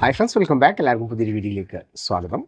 Hi friends welcome back എല്ലാവർക്കും പുതിയൊരു വീഡിയോയിലേക്ക് സ്വാഗതം.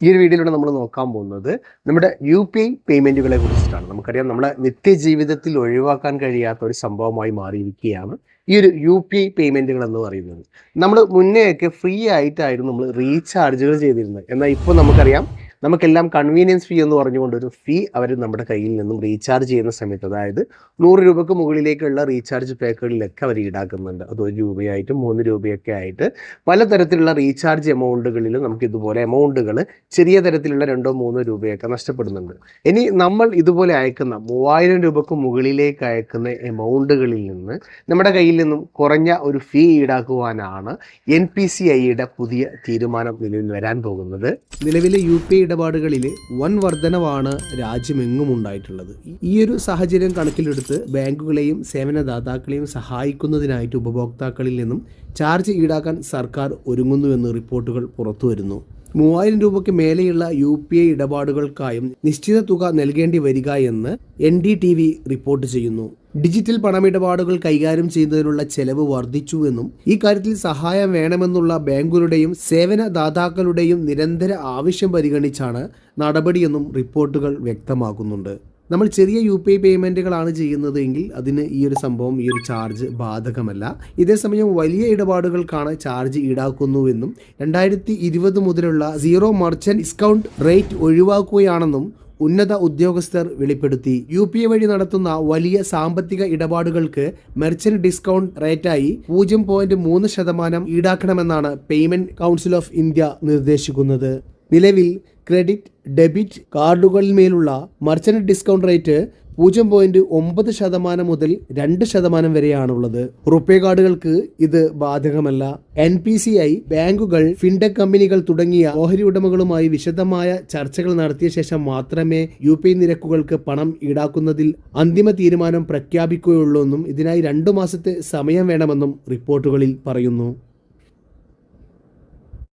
ഈ ഒരു വീഡിയോയിലൂടെ നമ്മൾ നോക്കാൻ പോകുന്നത് നമ്മുടെ യു പി ഐ പേയ്മെന്റുകളെ കുറിച്ചിട്ടാണ്. നമുക്കറിയാം നമ്മുടെ നിത്യജീവിതത്തിൽ ഒഴിവാക്കാൻ കഴിയാത്ത ഒരു സംഭവമായി മാറിയിരിക്കുകയാണ് ഈ ഒരു യു പി ഐ പേയ്മെന്റുകൾ എന്ന് പറയുന്നത്. നമ്മൾ മുന്നേയൊക്കെ ഫ്രീ ആയിട്ടായിരുന്നു നമ്മൾ റീചാർജുകൾ ചെയ്തിരുന്നത്. എന്നാൽ ഇപ്പോൾ നമുക്കറിയാം നമുക്കെല്ലാം കൺവീനിയൻസ് ഫീ എന്ന് പറഞ്ഞുകൊണ്ട് ഒരു ഫീ അവർ നമ്മുടെ കയ്യിൽ നിന്നും റീചാർജ് ചെയ്യുന്ന സമയത്ത് അതായത് നൂറ് രൂപക്ക് മുകളിലേക്കുള്ള റീചാർജ് പാക്കുകളിലൊക്കെ അവർ ഈടാക്കുന്നുണ്ട്. അത് ഒരു രൂപയായിട്ടും മൂന്ന് രൂപയൊക്കെ ആയിട്ട് പലതരത്തിലുള്ള റീചാർജ് എമൗണ്ടുകളിൽ നമുക്ക് ഇതുപോലെ എമൗണ്ടുകൾ ചെറിയ തരത്തിലുള്ള രണ്ടോ മൂന്നോ രൂപയൊക്കെ നഷ്ടപ്പെടുന്നുണ്ട്. ഇനി നമ്മൾ ഇതുപോലെ അയക്കുന്ന മൂവായിരം രൂപക്ക് മുകളിലേക്ക് അയക്കുന്ന എമൗണ്ടുകളിൽ നിന്ന് നമ്മുടെ കയ്യിൽ നിന്നും കുറഞ്ഞ ഒരു ഫീ ഈടാക്കുവാനാണ് എൻ പി സി ഐയുടെ പുതിയ തീരുമാനം നിലവിൽ വരാൻ പോകുന്നത്. നിലവിലെ യു പി ഐ ഇടപാടുകളിൽ വൻ വർധനവാണ് രാജ്യമെങ്ങും ഉണ്ടായിട്ടുള്ളത്. ഈ ഒരു സാഹചര്യം കണക്കിലെടുത്ത് ബാങ്കുകളെയും സേവനദാതാക്കളെയും സഹായിക്കുന്നതിനായിട്ട് ഉപഭോക്താക്കളിൽ നിന്നും ചാർജ് ഈടാക്കാൻ സർക്കാർ ഒരുങ്ങുന്നുവെന്ന് റിപ്പോർട്ടുകൾ പുറത്തുവരുന്നു. മൂവായിരം രൂപയ്ക്ക് മേലെയുള്ള യു പി ഐ ഇടപാടുകൾക്കായും നിശ്ചിത തുക നൽകേണ്ടി വരിക എന്ന് N D T V report ചെയ്യുന്നു. ഡിജിറ്റൽ പണമിടപാടുകൾ കൈകാര്യം ചെയ്യുന്നതിനുള്ള ചെലവ് വർദ്ധിച്ചുവെന്നും ഈ കാര്യത്തിൽ സഹായം വേണമെന്നുള്ള ബാങ്കുകളുടെയും സേവനദാതാക്കളുടെയും നിരന്തര ആവശ്യം പരിഗണിച്ചാണ് നടപടിയെന്നും റിപ്പോർട്ടുകൾ വ്യക്തമാക്കുന്നുണ്ട്. നമ്മൾ ചെറിയ യു പി ഐ പേയ്മെന്റുകളാണ് ചെയ്യുന്നതെങ്കിൽ അതിന് ഈ ഒരു സംഭവം ഈ ഒരു ചാർജ് ബാധകമല്ല. ഇതേസമയം വലിയ ഇടപാടുകൾക്കാണ് ചാർജ് ഈടാക്കുന്നുവെന്നും രണ്ടായിരത്തി ഇരുപത് മുതലുള്ള സീറോ മർച്ചന്റ് ഡിസ്കൗണ്ട് റേറ്റ് ഒഴിവാക്കുകയാണെന്നും ഉന്നത ഉദ്യോഗസ്ഥർ വെളിപ്പെടുത്തി. യു പി ഐ വഴി നടത്തുന്ന വലിയ സാമ്പത്തിക ഇടപാടുകൾക്ക് മെർച്ചന്റ് ഡിസ്കൗണ്ട് റേറ്റായി പൂജ്യം പോയിന്റ് മൂന്ന് ശതമാനം ഈടാക്കണമെന്നാണ് പേയ്മെന്റ് കൗൺസിൽ ഓഫ് ഇന്ത്യ നിർദ്ദേശിക്കുന്നത്. നിലവിൽ ക്രെഡിറ്റ് ഡെബിറ്റ് കാർഡുകളിന്മേലുള്ള മർച്ചന്റ് ഡിസ്കൗണ്ട് റേറ്റ് പൂജ്യം പോയിന്റ് ഒമ്പത് ശതമാനം മുതൽ രണ്ട് ശതമാനം വരെയാണുള്ളത്. റുപ്പേ കാർഡുകൾക്ക് ഇത് ബാധകമല്ല. എൻ പി സി ഐ ബാങ്കുകൾ ഫിൻടെക് കമ്പനികൾ തുടങ്ങിയ ഓഹരി ഉടമകളുമായി വിശദമായ ചർച്ചകൾ നടത്തിയ ശേഷം മാത്രമേ യു പി ഐ നിരക്കുകൾക്ക് പണം ഈടാക്കുന്നതിൽ അന്തിമ തീരുമാനം പ്രഖ്യാപിക്കുകയുള്ളൂ എന്നും ഇതിനായി രണ്ടു മാസത്തെ സമയം വേണമെന്നും റിപ്പോർട്ടുകളിൽ പറയുന്നു.